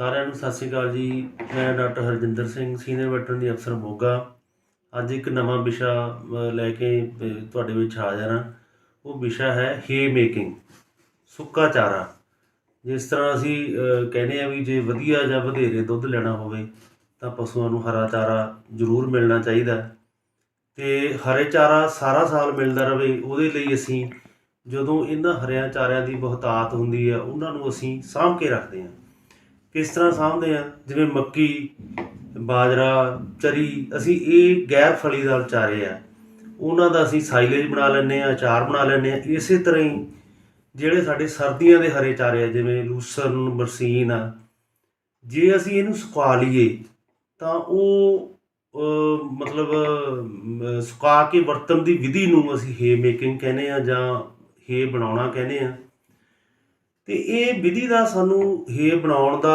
ਸਾਰਿਆਂ ਨੂੰ ਸਤਿ ਸ਼੍ਰੀ ਅਕਾਲ ਜੀ। ਮੈਂ doctor Harjinder Singh, senior veterinary ਅਫਸਰ ਮੋਗਾ। ਅੱਜ ਇੱਕ ਨਵਾਂ ਵਿਸ਼ਾ ਲੈ ਕੇ ਤੁਹਾਡੇ ਵਿੱਚ ਹਾਜ਼ਰ ਹਾਂ। ਉਹ ਵਿਸ਼ਾ ਹੈ ਹੇ ਮੇਕਿੰਗ ਸੁੱਕਾ ਚਾਰਾ। ਜਿਸ ਤਰ੍ਹਾਂ ਅਸੀਂ ਕਹਿੰਦੇ ਆ ਵੀ ਜੇ ਵਧੀਆ ਜਾਂ ਵਧੇਰੇ ਦੁੱਧ ਲੈਣਾ ਹੋਵੇ, ਤਾਂ ਪਸ਼ੂਆਂ ਨੂੰ ਹਰਾ ਚਾਰਾ ਜ਼ਰੂਰ ਮਿਲਣਾ ਚਾਹੀਦਾ ਹੈ। ਤੇ ਹਰੇ ਚਾਰਾ ਸਾਰਾ ਸਾਲ ਮਿਲਦਾ ਰਹੇ, ਉਹਦੇ ਲਈ ਅਸੀਂ ਜਦੋਂ ਇਹਨਾਂ ਹਰਿਆਂ ਚਾਰਿਆਂ ਦੀ ਬਹੁਤਾਤ ਹੁੰਦੀ ਹੈ, ਉਹਨਾਂ ਨੂੰ ਅਸੀਂ ਸਾਂਭ ਕੇ ਰੱਖਦੇ ਹਾਂ। ਕਿਸ ਤਰ੍ਹਾਂ ਸਾਂਭਦੇ ਆ? ਜਿਵੇਂ ਮੱਕੀ, ਬਾਜਰਾ, ਚਰੀ, ਅਸੀਂ ਇਹ ਗੈਰ ਫਲੀਦਾਰ ਚਾਰੇ ਆ। ਉਹਨਾਂ ਦਾ ਅਸੀਂ ਸਾਈਲੇਜ ਬਣਾ ਲੈਂਦੇ ਆ, ਅਚਾਰ ਬਣਾ ਲੈਂਦੇ ਆ। ਇਸੇ ਤਰ੍ਹਾਂ ਹੀ ਜਿਹੜੇ ਸਾਡੇ ਸਰਦੀਆਂ ਦੇ ਹਰੇ ਚਾਰੇ ਆ, ਜਿਵੇਂ ਲੂਸਨ, ਬਰਸੀਨ ਆ, ਜੇ ਅਸੀਂ ਇਹਨੂੰ ਸੁਕਾ ਲਈਏ, ਤਾਂ ਉਹ ਮਤਲਬ ਸੁਕਾ ਕੇ ਵਰਤਣ ਦੀ ਵਿਧੀ ਨੂੰ ਅਸੀਂ ਹੇ ਮੇਕਿੰਗ ਕਹਿੰਦੇ ਆ ਜਾਂ ਹੇ ਬਣਾਉਣਾ ਕਹਿੰਦੇ ਆ। ਤੇ ਇਹ ਵਿਧੀ ਦਾ ਸਾਨੂੰ ਹੇ ਬਣਾਉਣ ਦਾ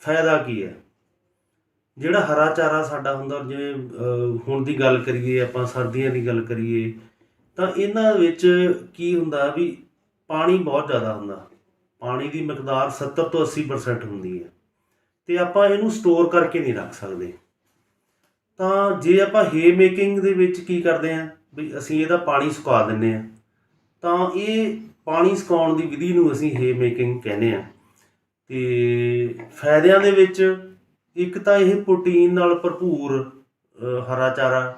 ਫਾਇਦਾ ਕੀ ਹੈ? ਜਿਹੜਾ ਹਰਾ ਚਾਰਾ ਸਾਡਾ ਹੁੰਦਾ ਜਿਵੇਂ ਹੁਣ ਦੀ ਗੱਲ ਕਰੀਏ, ਆਪਾਂ ਸਰਦੀਆਂ ਦੀ ਗੱਲ ਕਰੀਏ, ਤਾਂ ਇਹਨਾਂ ਵਿੱਚ ਕੀ ਹੁੰਦਾ ਵੀ ਪਾਣੀ ਬਹੁਤ ਜ਼ਿਆਦਾ ਹੁੰਦਾ। ਪਾਣੀ ਦੀ ਮਕਦਾਰ 70 ਤੋਂ 80% ਹੁੰਦੀ ਹੈ। ਤੇ ਆਪਾਂ ਇਹਨੂੰ ਸਟੋਰ ਕਰਕੇ ਨਹੀਂ ਰੱਖ ਸਕਦੇ। ਤਾਂ ਜੇ ਆਪਾਂ ਹੇ ਮੇਕਿੰਗ ਦੇ ਵਿੱਚ ਕੀ ਕਰਦੇ ਆਂ ਵੀ ਅਸੀਂ ਇਹਦਾ ਪਾਣੀ ਸੁਕਾ ਦਿੰਨੇ ਆ ਤਾਂ ਇਹ ਪਾਣੀ ਸੁਕਾਉਣ ਦੀ ਵਿਧੀ ਨੂੰ ਅਸੀਂ ਹੇ ਮੇਕਿੰਗ ਕਹਿੰਦੇ ਆ ਤੇ ਫਾਇਦਿਆਂ ਦੇ ਵਿੱਚ ਇੱਕ ਤਾਂ ਇਹ ਪ੍ਰੋਟੀਨ ਨਾਲ ਭਰਪੂਰ ਹਰਾ ਚਾਰਾ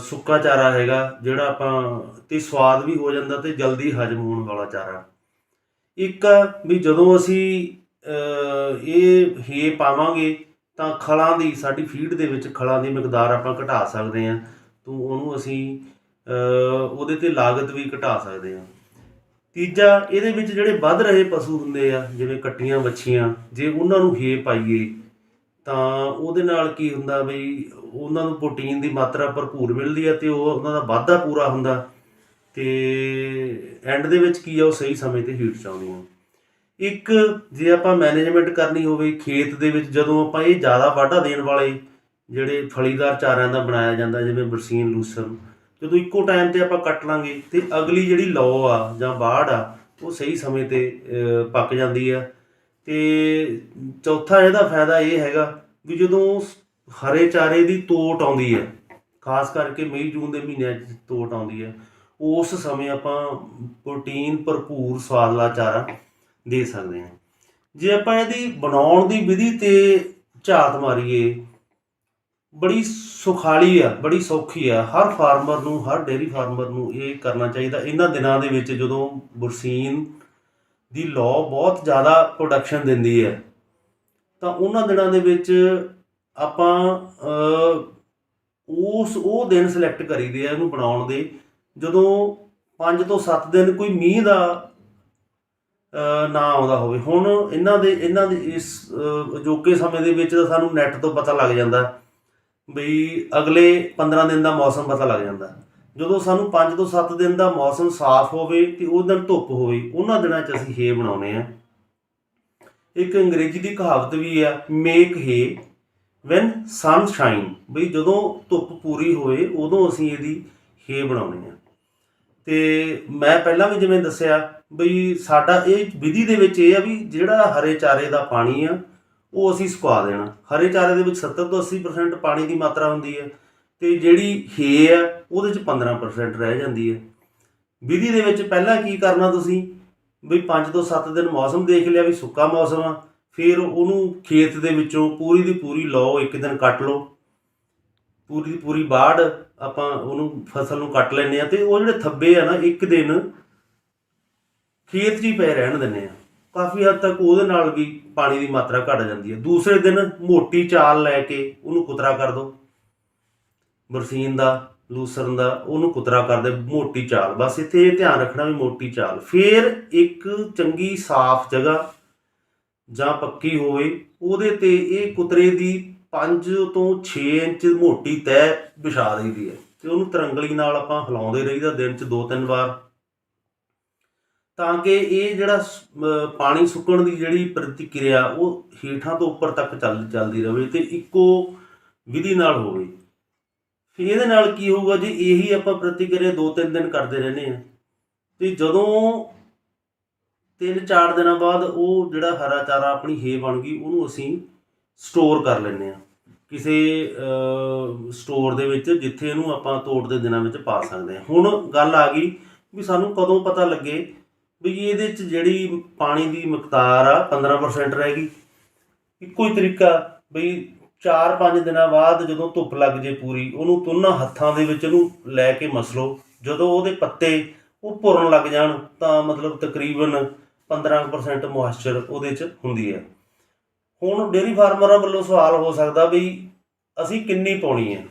ਸੁੱਕਾ ਚਾਰਾ ਹੈਗਾ, ਜਿਹੜਾ ਆਪਾਂ, ਤੇ ਸਵਾਦ ਵੀ ਹੋ ਜਾਂਦਾ ਤੇ ਜਲਦੀ ਹਜਮ ਹੋਣ ਵਾਲਾ ਚਾਰਾ। ਇੱਕ ਵੀ ਜਦੋਂ ਅਸੀਂ ਇਹ ਹੇ ਪਾਵਾਂਗੇ ਤਾਂ ਖਲਾਂ ਦੀ, ਸਾਡੀ ਫੀਡ ਦੇ ਵਿੱਚ ਖਲਾਂ ਦੀ ਮਿਕਦਾਰ ਆਪਾਂ ਘਟਾ ਸਕਦੇ ਹਾਂ। ਤੋਂ ਉਹਨੂੰ ਅਸੀਂ ਉਹਦੇ ਤੇ ਲਾਗਤ ਵੀ ਘਟਾ ਸਕਦੇ ਹਾਂ। ਤੀਜਾ, ਇਹਦੇ ਵਿੱਚ ਜਿਹੜੇ ਵੱਧ ਰਹੇ ਪਸ਼ੂ ਹੁੰਦੇ ਆ, ਜਿਵੇਂ ਕੱਟੀਆਂ, ਵੱਛੀਆਂ, ਜੇ ਉਹਨਾਂ ਨੂੰ ਖੇ ਪਾਈਏ, ਤਾਂ ਉਹਦੇ ਨਾਲ ਕੀ ਹੁੰਦਾ ਬਈ ਉਹਨਾਂ ਨੂੰ ਪ੍ਰੋਟੀਨ ਦੀ ਮਾਤਰਾ ਭਰਪੂਰ ਮਿਲਦੀ ਆ ਤੇ ਉਹ ਉਹਨਾਂ ਦਾ ਵਾਧਾ ਪੂਰਾ ਹੁੰਦਾ। ਤੇ ਐਂਡ ਦੇ ਵਿੱਚ ਕੀ ਆ, ਉਹ ਸਹੀ ਸਮੇਂ ਤੇ ਹੀਟ ਚਾਉਂਦੀਆਂ। ਇੱਕ, ਜੇ ਆਪਾਂ ਮੈਨੇਜਮੈਂਟ ਕਰਨੀ ਹੋਵੇ, ਖੇਤ ਦੇ ਵਿੱਚ ਜਦੋਂ ਆਪਾਂ ਇਹ ਜ਼ਿਆਦਾ ਵਾਢਾ ਦੇਣ ਵਾਲੇ ਜਿਹੜੇ ਫਲੀਦਾਰ ਚਾਰਿਆਂ ਦਾ ਬਣਾਇਆ ਜਾਂਦਾ, ਜਿਵੇਂ ਬਰਸੀਨ ਲੂਸਨ ਜਦੋਂ ਇੱਕੋ ਟਾਈਮ ਤੇ ਆਪਾਂ ਕੱਟ ਲਾਂਗੇ ਤੇ ਅਗਲੀ ਜਿਹੜੀ ਲੌ ਆ ਜਾਂ ਬਾੜ ਆ, ਉਹ ਸਹੀ ਸਮੇਂ ਤੇ ਪੱਕ ਜਾਂਦੀ ਆ। ਤੇ ਚੌਥਾ ਇਹਦਾ ਫਾਇਦਾ ਇਹ ਹੈਗਾ ਵੀ ਜਦੋਂ ਹਰੇ ਚਾਰੇ ਦੀ ਤੋਟ ਆਉਂਦੀ ਹੈ ਖਾਸ ਕਰਕੇ ਮਈ ਜੂਨ ਦੇ ਮਹੀਨਿਆਂ 'ਚ ਤੋਟ ਆਉਂਦੀ ਹੈ ਉਸ ਸਮੇਂ ਆਪਾਂ ਪ੍ਰੋਟੀਨ ਭਰਪੂਰ ਸਵਾਦਲਾ ਚਾਰਾ ਦੇ ਸਕਦੇ ਹਾਂ ਜੇ ਆਪਾਂ ਇਹਦੀ ਬਣਾਉਣ ਦੀ ਵਿਧੀ ਤੇ ਝਾਤ ਮਾਰੀਏ ਬੜੀ ਸੁਖਾਲੀ ਆ, ਬੜੀ ਸੌਖੀ ਆ। ਹਰ ਫਾਰਮਰ ਨੂੰ, ਹਰ ਡੇਅਰੀ ਫਾਰਮਰ ਨੂੰ ਇਹ ਕਰਨਾ ਚਾਹੀਦਾ। ਇਹਨਾਂ ਦਿਨਾਂ ਦੇ ਵਿੱਚ ਜਦੋਂ ਬਰਸੀਨ ਦੀ ਲੌ ਬਹੁਤ ਜ਼ਿਆਦਾ ਪ੍ਰੋਡਕਸ਼ਨ ਦਿੰਦੀ ਹੈ, ਤਾਂ ਉਹਨਾਂ ਦਿਨਾਂ ਦੇ ਵਿੱਚ ਆਪਾਂ ਉਸ, ਉਹ ਦਿਨ ਸਿਲੈਕਟ ਕਰੀਦੇ ਆ ਇਹਨੂੰ ਬਣਾਉਣ ਦੇ। ਜਦੋਂ 5 ਤੋਂ 7 ਦਿਨ ਕੋਈ ਮੀਂਹ ਦਾ ਨਾ ਆਉਂਦਾ ਹੋਵੇ। ਹੁਣ ਇਹਨਾਂ ਦੇ ਇਹਨਾਂ ਦੇ ਇਸ ਅਜੋਕੇ ਸਮੇਂ ਦੇ ਵਿੱਚ ਤਾਂ ਸਾਨੂੰ ਨੈੱਟ ਤੋਂ ਪਤਾ ਲੱਗ ਜਾਂਦਾ। ਬਈ ਅਗਲੇ 15 ਦਿਨ ਦਾ ਮੌਸਮ ਪਤਾ ਲੱਗ ਜਾਂਦਾ। ਜਦੋਂ ਸਾਨੂੰ 5 ਤੋਂ 7 ਦਿਨ ਦਾ ਮੌਸਮ ਸਾਫ਼ ਹੋਵੇ ਤੇ ਉਹ ਦਿਨ ਧੁੱਪ ਹੋਵੇ, ਉਹਨਾਂ ਦਿਨਾਂ 'ਚ ਅਸੀਂ ਹੇ ਬਣਾਉਨੇ ਆ ਇੱਕ ਅੰਗਰੇਜ਼ੀ ਦੀ ਕਹਾਵਤ ਵੀ ਆ make hay when sun shine ਬਈ ਜਦੋਂ ਧੁੱਪ ਪੂਰੀ ਹੋਵੇ, ਉਦੋਂ ਅਸੀਂ ਇਹਦੀ ਹੇ ਬਣਾਉਣੀ ਆ ਤੇ ਮੈਂ ਪਹਿਲਾਂ ਵੀ ਜਿਵੇਂ ਦੱਸਿਆ, ਬਈ ਸਾਡਾ ਇਹ ਵਿਧੀ ਦੇ ਵਿੱਚ ਇਹ ਆ ਵੀ ਜਿਹੜਾ ਹਰੇ ਚਾਰੇ ਦਾ ਪਾਣੀ ਆ ਉਹ ਅਸੀਂ ਸੁਕਾ ਦੇਣਾ। ਹਰੇ ਚਾਰੇ ਦੇ ਵਿੱਚ 70 ਤੋਂ 80% ਪਾਣੀ ਦੀ ਮਾਤਰਾ ਹੁੰਦੀ ਹੈ ਤੇ ਜਿਹੜੀ ਹੇ ਹੈ, ਉਹਦੇ ਚ 15% ਰਹਿ ਜਾਂਦੀ ਹੈ। ਵਿਧੀ ਦੇ ਵਿੱਚ ਪਹਿਲਾਂ ਕੀ ਕਰਨਾ ਤੁਸੀਂ? ਵੀ 5 ਤੋਂ 7 ਦਿਨ ਮੌਸਮ ਦੇਖ ਲਿਆ ਵੀ ਸੁੱਕਾ ਮੌਸਮ ਆ, ਫਿਰ ਉਹਨੂੰ ਖੇਤ ਦੇ ਵਿੱਚੋਂ ਪੂਰੀ ਦੀ ਪੂਰੀ ਲਓ, ਇੱਕ ਦਿਨ ਕੱਟ ਲਓ। ਪੂਰੀ ਦੀ ਪੂਰੀ ਬਾੜ ਆਪਾਂ ਉਹਨੂੰ ਫਸਲ ਨੂੰ ਕੱਟ ਲੈਂਦੇ ਆ ਤੇ ਉਹ ਜਿਹੜੇ ਥੱਬੇ ਆ ਨਾ, ਇੱਕ ਦਿਨ ਖੇਤ 'ਚ ਹੀ ਪਏ ਰਹਿਣ ਦਿੰਦੇ ਆ ਕਾਫੀ ਹੱਦ ਤੱਕ ਉਹਦੇ ਨਾਲ ਵੀ ਪਾਣੀ ਦੀ ਮਾਤਰਾ ਘਟ ਜਾਂਦੀ ਹੈ। ਦੂਸਰੇ ਦਿਨ ਮੋਟੀ ਚਾਲ ਲੈ ਕੇ ਉਹਨੂੰ ਕੁਤਰਾ ਕਰ ਦਿਓ ਬਰਸੀਨ ਦਾ, ਲੂਸਰਨ ਦਾ, ਉਹਨੂੰ ਕੁਤਰਾ ਕਰਦੇ ਮੋਟੀ ਚਾਲ। ਬਸ ਇੱਥੇ ਇਹ ਧਿਆਨ ਰੱਖਣਾ ਵੀ ਮੋਟੀ ਚਾਲ। ਫਿਰ ਇੱਕ ਚੰਗੀ ਸਾਫ਼ ਜਗ੍ਹਾ ਜਾਂ ਪੱਕੀ ਹੋਵੇ, ਉਹਦੇ ਤੇ ਇਹ ਕੁਤਰੇ ਦੀ 5 ਤੋਂ 6 ਇੰਚ ਮੋਟੀ ਤਹਿ ਵਿਛਾ ਦਈਦੀ ਹੈ। ਤੇ ਉਹਨੂੰ ਤਰੰਗਲੀ ਨਾਲ ਆਪਾਂ ਹਿਲਾਉਂਦੇ ਰਹੀਦਾ ਦਿਨ 'ਚ ਦੋ ਤਿੰਨ ਵਾਰ। ਤਾਂ ਕਿ ਇਹ ਜਿਹੜਾ ਸ- ਅਹ ਪਾਣੀ ਸੁੱਕਣ ਦੀ ਜਿਹੜੀ ਪ੍ਰਤੀਕਿਰਿਆ, ਉਹ ਹੇਠਾਂ ਤੋਂ ਉੱਪਰ ਤੱਕ ਚੱਲ, ਚੱਲਦੀ ਰਹੇ ਤੇ ਇੱਕੋ ਵਿਧੀ ਨਾਲ ਹੋਵੇ। ਫਿਰ ਇਹਦੇ ਨਾਲ ਕੀ ਹੋਊਗਾ ਜੀ? ਇਹੀ ਆਪਾਂ ਪ੍ਰਤੀਕਿਰਿਆ ਦੋ ਤਿੰਨ ਦਿਨ ਕਰਦੇ ਰਹਿੰਦੇ ਆ ਤੇ ਜਦੋਂ 3-4 ਦਿਨਾਂ ਬਾਅਦ ਉਹ ਜਿਹੜਾ ਹਰਾ ਚਾਰਾ ਆਪਣੀ ਹੇ ਬਣ ਗਈ, ਉਹਨੂੰ ਅਸੀਂ ਸਟੋਰ ਕਰ ਲੈਂਦੇ ਆ ਕਿਸੇ ਸਟੋਰ ਦੇ ਵਿੱਚ ਜਿੱਥੇ ਇਹਨੂੰ ਆਪਾਂ ਤੋੜ ਦੇ ਦਿਨਾਂ ਵਿੱਚ ਪਾ ਸਕਦੇ ਹਾਂ। ਹੁਣ ਗੱਲ ਆ ਗਈ ਵੀ ਸਾਨੂੰ ਕਦੋਂ ਪਤਾ ਲੱਗੇ ਵੀ ਇਹਦੇ ਚ ਜਿਹੜੀ ਪਾਣੀ ਦੀ ਮਕਤਾਰ ਆ 15% ਰਹਿ ਗਈ। ਇੱਕੋ ਹੀ ਤਰੀਕਾ ਵੀ 4-5 ਦਿਨਾਂ ਬਾਅਦ ਜਦੋਂ ਧੁੱਪ ਲੱਗ ਜੇ ਪੂਰੀ, ਉਹਨੂੰ ਤੁੰਨਾ ਹੱਥਾਂ ਦੇ ਵਿੱਚ ਉਹਨੂੰ ਲੈ ਕੇ ਮਸਲੋ। ਜਦੋਂ ਉਹਦੇ ਪੱਤੇ ਉਹ ਭੁਰਨ ਲੱਗ ਜਾਣ, ਤਾਂ ਮਤਲਬ ਤਕਰੀਬਨ 15% ਮੋਇਸਚਰ ਉਹਦੇ 'ਚ ਹੁੰਦੀ ਹੈ। ਹੁਣ ਡੇਅਰੀ ਫਾਰਮਰਾਂ ਵੱਲੋਂ ਸਵਾਲ ਹੋ ਸਕਦਾ ਵੀ ਅਸੀਂ ਕਿੰਨੀ ਪਾਉਣੀ ਹੈ?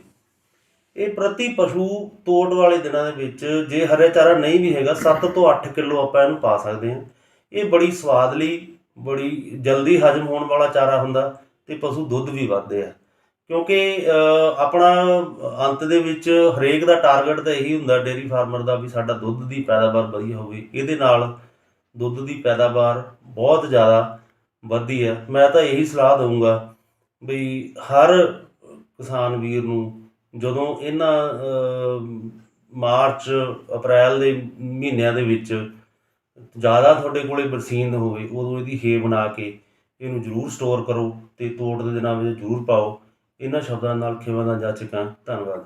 ਇਹ ਪ੍ਰਤੀ ਪਸ਼ੂ ਤੋੜ ਵਾਲੇ ਦਿਨਾਂ ਦੇ ਵਿੱਚ ਜੇ ਹਰੇ ਚਾਰਾ ਨਹੀਂ ਵੀ ਹੈਗਾ 7 ਤੋਂ 8 ਕਿਲੋ ਆਪਾਂ ਇਹਨੂੰ ਪਾ ਸਕਦੇ ਹਾਂ। ਇਹ ਬੜੀ ਸਵਾਦਲੀ ਬੜੀ ਜਲਦੀ ਹਜਮ ਹੋਣ ਵਾਲਾ ਚਾਰਾ ਹੁੰਦਾ ਤੇ ਪਸ਼ੂ ਦੁੱਧ ਵੀ ਵੱਧਦੇ ਆ। ਕਿਉਂਕਿ ਆਪਣਾ ਅੰਤ ਦੇ ਵਿੱਚ ਹਰੇਕ ਦਾ ਟਾਰਗੇਟ ਤਾਂ ਇਹੀ ਹੁੰਦਾ, ਡੇਅਰੀ ਫਾਰਮਰ ਦਾ ਵੀ ਸਾਡਾ ਦੁੱਧ ਦੀ ਪੈਦਾਵਾਰ ਵਧੀਆ ਹੋਵੇ। ਇਹਦੇ ਨਾਲ ਦੁੱਧ ਦੀ ਪੈਦਾਵਾਰ ਬਹੁਤ ਜ਼ਿਆਦਾ ਵੱਧਦੀ ਹੈ ਮੈਂ ਤਾਂ ਇਹੀ ਸਲਾਹ ਦਊਂਗਾ ਵੀ ਹਰ ਕਿਸਾਨ ਵੀਰ ਨੂੰ ਜਦੋਂ ਇਹਨਾਂ ਮਾਰਚ, ਅਪ੍ਰੈਲ ਦੇ ਮਹੀਨਿਆਂ ਦੇ ਵਿੱਚ ਜ਼ਿਆਦਾ ਤੁਹਾਡੇ ਕੋਲੇ ਬਰਸੀਨ ਹੋਵੇ, ਉਦੋਂ ਇਹਦੀ ਹੇ ਬਣਾ ਕੇ ਇਹਨੂੰ ਜ਼ਰੂਰ ਸਟੋਰ ਕਰੋ ਤੇ ਤੋੜ ਦੇ ਦਿਨਾਂ ਵਿੱਚ ਜ਼ਰੂਰ ਪਾਓ। ਇਹਨਾਂ ਸ਼ਬਦਾਂ ਨਾਲ ਖੇਵਾਂ ਦਾ ਜਾਚਕਾਂ। ਧੰਨਵਾਦ